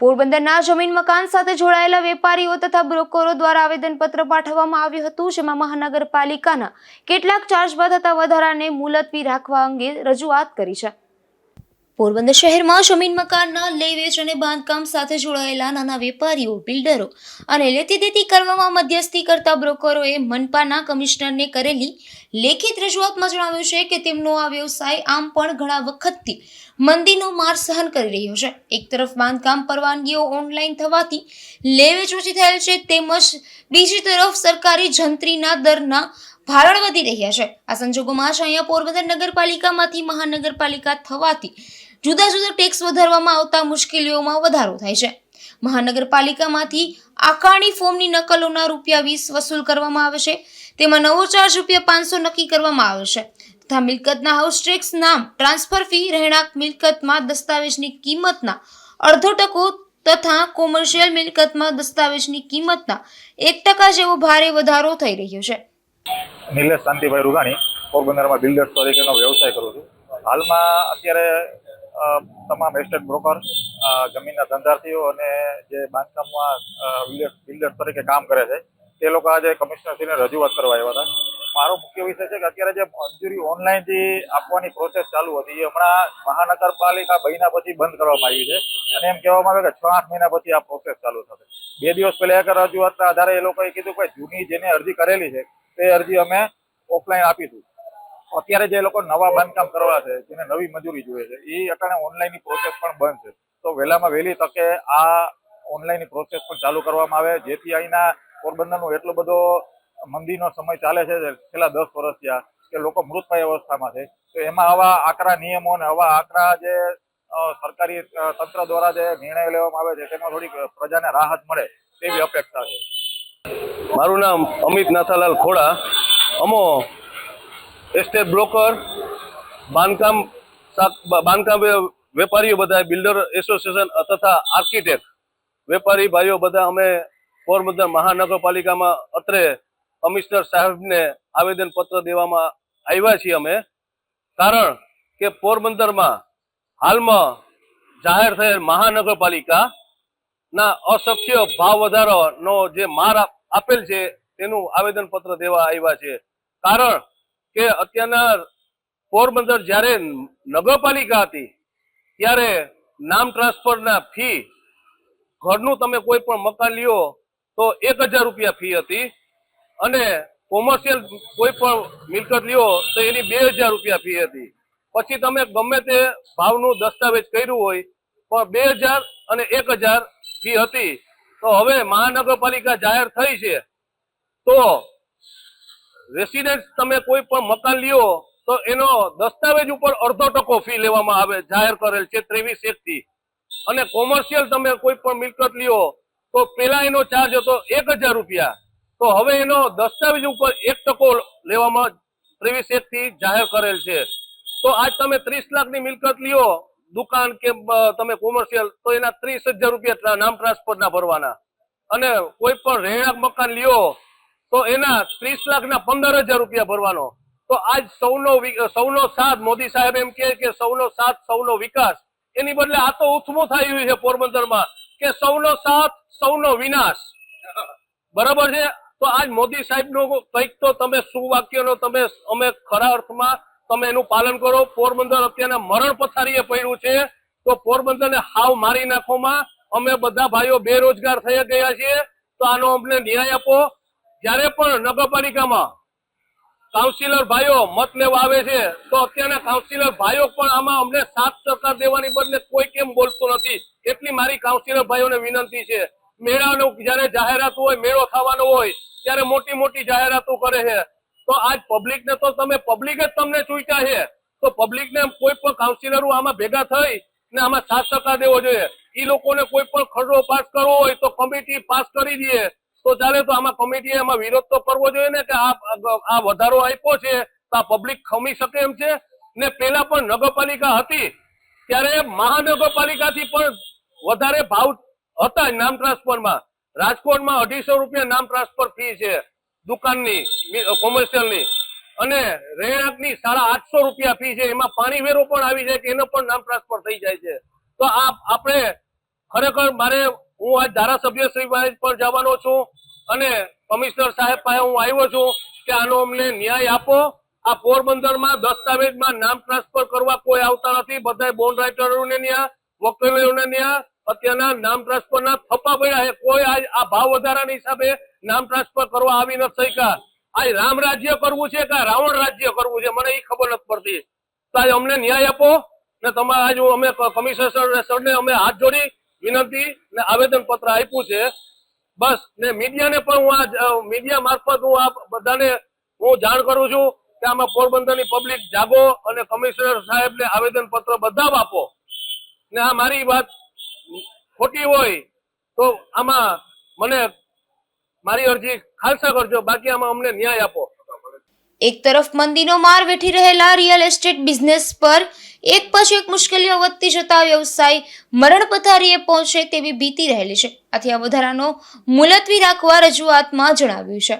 પોરબંદરના જમીન મકાન સાથે જોડાયેલા વેપારીઓ તથા બ્રોકરો દ્વારા આવેદનપત્ર પાઠવવામાં આવ્યું હતું, જેમાં મહાનગરપાલિકાના કેટલાક ચાર્જમાં થતા વધારાને મુલતવી રાખવા અંગે રજૂઆત કરી છે. પોરબંદર શહેરમાં જમીન મકાનના લે વેચ અને બાંધકામ સાથે જોડાયેલા નાના વેપારીઓ, બિલ્ડરો અને લેતી દેતી કરવામાં મધ્યસ્થી કરતા બ્રોકરોએ મનપાના કમિશનરને કરેલી લેખિત રજૂઆતમાં જણાવ્યું છે કે તેમનો આ વ્યવસાય આમ પણ ઘણા વખતથી મંદીનો માર સહન કરી રહ્યો છે. એક તરફ બાંધકામ પરવાનગીઓ ઓનલાઈન થવાથી લેવેચ ઓછી થયેલ છે, તેમજ બીજી તરફ સરકારી જંત્રીના દરના ભારણ વધી રહ્યા છે. આ સંજોગોમાં જ અહીંયા પોરબંદર નગરપાલિકામાંથી મહાનગરપાલિકા થવાથી જુદા જુદા ટેક્સ વધારવામાં આવતા મુશ્કેલીઓમાં વધારો થાય છે. મહાનગરપાલિકામાંથી આકારણી ફોર્મની નકલોના રૂપિયા વીસ વસૂલ કરવામાં આવે છે. તેમાં નવો ચાર્જ રૂપિયા પાંચસો નક્કી કરવામાં આવે છે. તથા મિલકતના હાઉસ ટેક્સ નામ ટ્રાન્સફર ફી રહેણાંક મિલકતમાં દસ્તાવેજની કિંમતના અડધો ટકો તથા કોમર્શિયલ મિલકતમાં દસ્તાવેજની કિંમતના એક ટકા જેવો ભારે વધારો થઈ રહ્યો છે. નિલેશ શાંતિભાઈ રૂગાણી, પોરબંદરમાં બિલ્ડર્સ તરીકેનો વ્યવસાય કરું છું. હાલમાં અત્યારે તમામ એસ્ટેટ બ્રોકર જમીનના ધંધાર્થીઓ અને જે બાંધકામમાં બિલ્ડર્સ તરીકે કામ કરે છે, તે લોકો આજે કમિશનરશ્રીને રજૂઆત કરવા આવ્યા હતા. મારો મુખ્ય વિષય છે કે અત્યારે જે મંજૂરી ઓનલાઈનથી આપવાની પ્રોસેસ ચાલુ હતી, એ હમણાં મહાનગરપાલિકા બન્યા પછી બંધ કરવામાં આવી છે. અને એમ કહેવામાં આવે કે છ આઠ મહિના પછી આ પ્રોસેસ ચાલુ થશે. બે દિવસ પહેલા એક રજૂઆતના આધારે એ લોકોએ કીધું કે જૂની જેને અરજી કરેલી છે, તે અરજી અમે ઓફલાઈન આપીશું. અત્યારે જે લોકો નવા બાંધકામ કરવા છે, જેને નવી મજૂરી જોઈએ છે, એ અટાણે ઓનલાઈનની પ્રોસેસ પણ બંધ છે. તો વહેલામાં વહેલી તકે આ ઓનલાઈનની પ્રોસેસ પણ ચાલુ કરવામાં આવે, જેથી અહીંના પોરબંદરનો એટલો બધો મંદીનો સમય ચાલે છે છેલ્લા દસ વર્ષ થયા, કે લોકો મૃતપાય અવસ્થામાં છે. તો એમાં આવા આકરા નિયમો અને આવા આકરા જે સરકારી તંત્ર દ્વારા જે નિર્ણય લેવામાં આવે છે, તેમાં થોડીક પ્રજાને રાહત મળે તેવી અપેક્ષા છે. મારું નામ અમિત નાથાલાલ ખોડા. અમો એસ્ટેટ બ્રોકર બાંધકામ બાંધકામ વેપારીઓ બધા બિલ્ડર એસોસિએશન તથા આર્કિટેક્ટ વેપારી ભાઈઓ બધા અમે પોરબંદર મહાનગરપાલિકામાં અત્રે કમિશનર સાહેબને આવેદન પત્ર દેવામાં આવ્યા છીએ અમે. કારણ કે પોરબંદરમાં હાલમાં જાહેર થયેલ મહાનગરપાલિકા ના અશક્ય ભાવ વધારાનો જે માર આપેલ છે, તેનું આવેદન પત્ર દેવા આવ્યા છે. કારણ કે અત્યારના પોરબંદર જ્યારે નગરપાલિકા હતી, ત્યારે નામ ટ્રાન્સફરના ફી, ઘરનું તમે કોઈ પણ મકાન લ્યો, તો એક હજાર રૂપિયા ફી હતી. અને કોમર્શિયલ કોઈ પણ મિલકત લ્યો, તો એની બે હજાર રૂપિયા ફી હતી. પછી તમે ગમે તે ભાવનું દસ્તાવેજ કર્યું હોય, પણ બે હજાર અને એક હજાર ફી હતી. તો હવે મહાનગરપાલિકા જાહેર થઈ છે. તો રેસિડેન્ટ તમે કોઈ પણ મકાન લ્યો, તો એનો દસ્તાવેજ ઉપર અડધો ટકો ફી લેવામાં આવે, જાહેર કરેલ છે ત્રેવીસ એક થી અને કોમર્શિયલ તમે કોઈ પણ મિલકત લ્યો, તો પેલા એનો ચાર્જ હતો એક હજાર રૂપિયા. તો હવે એનો દસ્તાવેજ ઉપર એક ટકો લેવામાં ત્રેવીસ એક થી જાહેર કરેલ છે. તો આજ તમે ત્રીસ લાખની મિલકત લ્યો, દુકાન કે તમે કોમર્શિયલ તો એના ત્રીસ હજાર રૂપિયા નામ ટ્રાન્સફર ના ભરવાના. અને કોઈ પણ રહેણાંક મકાન લ્યો તો એના ત્રીસ લાખના પંદર હજાર રૂપિયા ભરવાનો. તો આજ સૌનો સૌનો સાથ, મોદી સાહેબ એમ કે સૌનો સાથ, સૌનો વિકાસ. એની બદલે આ તો ઉથમું થઈ છે પોરબંદરમાં કે સૌનો સાથ, સૌનો વિનાશ. બરાબર છે? તો આજ મોદી સાહેબનું કંઈક તો તમે સુવાક્યનો તમે અમે ખરા અર્થમાં તમે એનું પાલન કરો. પોરબંદર અત્યારના મરણ પથારીએ પડ્યું છે. તો પોરબંદરને હાવ મારી નાખોમાં અમે બધા ભાઈઓ બેરોજગાર થઈ ગયા છીએ. તો આનો અમને ન્યાય આપો. જ્યારે પણ નગરપાલિકામાં કાઉન્સિલર ભાઈઓ મત લેવા આવે છે, તો અત્યારના કાઉન્સિલર ભાઈઓ પણ આમાં અમને સાથ સરકાર દેવાની બદલે કોઈ કેમ બોલતો નથી. એટલી મારી કાઉન્સિલર ભાઈઓને વિનંતી છે. મેળાનો જયારે જાહેરાત હોય, મેળો થવાનો હોય, ત્યારે મોટી મોટી જાહેરાતો કરે છે. તો આજ પબ્લિક ને તો તમે પબ્લિક જ તમને ચૂંટ્યા છે. તો પબ્લિક ને કોઈ પણ કાઉન્સિલરો આમાં ભેગા થઈ ને આમાં સાથ સરકાર દેવો જોઈએ. ઈ લોકોને કોઈ પણ ખરડો પાસ કરવો હોય તો કમિટી પાસ કરી દે. તો ચાલે તો આમાં કમિટીએ એમાં વિરોધ તો કરવો જોઈએ ને કે આ વધારો આપ્યો છે તો આ પબ્લિક ખમી શકે એમ છે? ને પેલા પણ નગરપાલિકા હતી, ત્યારે મહાનગરપાલિકાથી પણ વધારે ભાવ હતા નામ ટ્રાન્સફરમાં. રાજકોટમાં અઢીસો રૂપિયા નામ ટ્રાન્સફર ફી છે, દુકાનની કોમર્શિયલની અને રહેણાંકની સાડા આઠસો રૂપિયા ફી છે, એમાં પાણી વેરો પણ આવી જાય કે એનો પણ નામ ટ્રાન્સફર થઈ જાય છે. તો આ, આપણે ખરેખર મારે હું આજ ધારાસભ્ય શ્રી પણ જવાનો છું અને કમિશનર સાહેબ પાસે હું આવ્યો છું કે આનો અમને ન્યાય આપો. આ પોરબંદરમાં દસ્તાવેજમાં નામ ટ્રાન્સફર કરવા કોઈ આવતા નથી. બધા બોન્ડ રાઇટરોને ન્યા, વકીલોને ન્યા, અત્યારના નામ ટ્રાન્સફરના થપ્પા પડ્યા છે. કોઈ આજ આ ભાવ વધારાના હિસાબે નામ ટ્રાન્સફર કરવા આવી નથી શક્યા. આ રામ રાજ્ય કરવું છે કે રાવણ રાજ્ય કરવું છે? મને એ ખબર નથી પડતી. તો અમને ન્યાય આપો ને તમારા આજ અમે કમિશનર સર- સરને અમે હાથ જોડી વિનંતી ને આવેદન પત્ર આપ્યું છે. બસ, ને મીડિયાને પણ હું આ મીડિયા મારફત હું આ બધાને હું જાણ કરું છું કે આમાં પોરબંદરની પબ્લિક જાગો અને કમિશનર સાહેબને આવેદન પત્ર બધા આપો. ને આ મારી વાત ખોટી હોય તો આમાં મને મારી અરજી ખાલસા કરજો, બાકી આમાં અમને ન્યાય આપો. એક તરફ મંદીનો માર વેઠી રહેલા રિયલ એસ્ટેટ બિઝનેસ પર એક પછી એક મુશ્કેલીઓ વધતી જતા વ્યવસાય મરણ પથારીએ પહોંચે તેવી ભીતિ રહેલી છે. આથી આ વધારાનો મુલતવી રાખવા રજૂઆતમાં જણાવ્યું છે.